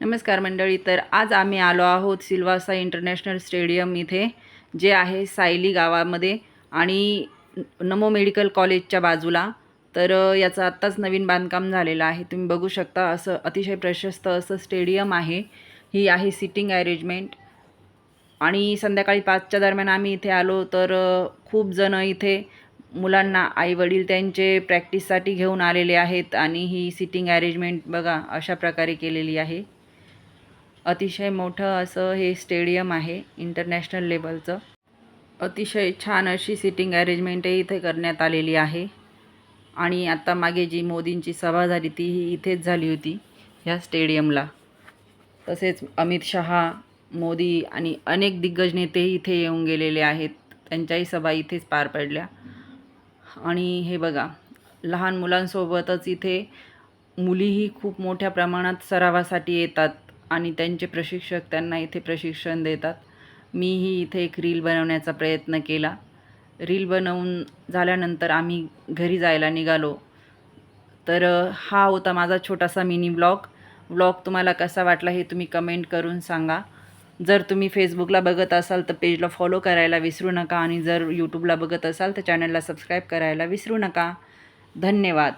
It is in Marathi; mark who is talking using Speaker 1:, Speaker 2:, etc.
Speaker 1: नमस्कार मंडळी तर आज आम्ही आलो आहोत सिल्वासा इंटरनॅशनल स्टेडियम इथे जे आहे सायली गावामध्ये आणि नमो मेडिकल कॉलेजच्या बाजूला. तर याचं आत्ताच नवीन बांधकाम झालेलं आहे. तुम्ही बघू शकता असं अतिशय प्रशस्त असं स्टेडियम आहे. ही आहे सिटिंग अरेंजमेंट. आणि संध्याकाळी पाचच्या दरम्यान आम्ही इथे आलो तर खूप जण इथे मुलांना आईवडील त्यांचे प्रॅक्टिससाठी घेऊन आलेले आहेत आणि ही सिटिंग अरेंजमेंट बघा अशा प्रकारे केलेली आहे. अतिशय मोठं असं हे स्टेडियम आहे इंटरनॅशनल लेवलचं. अतिशय छान अशी सिटिंग अरेंजमेंटही इथे करण्यात आलेली आहे. आणि आत्ता मागे जी मोदींची सभा झाली ती ही इथेच झाली होती ह्या स्टेडियमला. तसेच अमित शहा मोदी आणि अनेक दिग्गज नेतेही इथे येऊन गेलेले आहेत. त्यांच्याही सभा इथेच पार पडल्या. आणि हे बघा लहान मुलांसोबतच इथे मुलीही खूप मोठ्या प्रमाणात सरावासाठी येतात. आणि त्यांचे प्रशिक्षक त्यांना इथे प्रशिक्षण देतात. मीही इथे एक रील बनवण्याचा प्रयत्न केला. रील बनवून झाल्यानंतर आम्ही घरी जायला निघालो. तर हा होता माझा छोटासा मिनी ब्लॉग. ब्लॉग तुम्हाला कसा वाटला हे तुम्ही कमेंट करून सांगा. जर तुम्ही फेसबुकला बघत असाल तर पेजला फॉलो करायला विसरू नका आणि जर यूट्यूबला बघत असाल तर चॅनलला सबस्क्राईब करायला विसरू नका. धन्यवाद.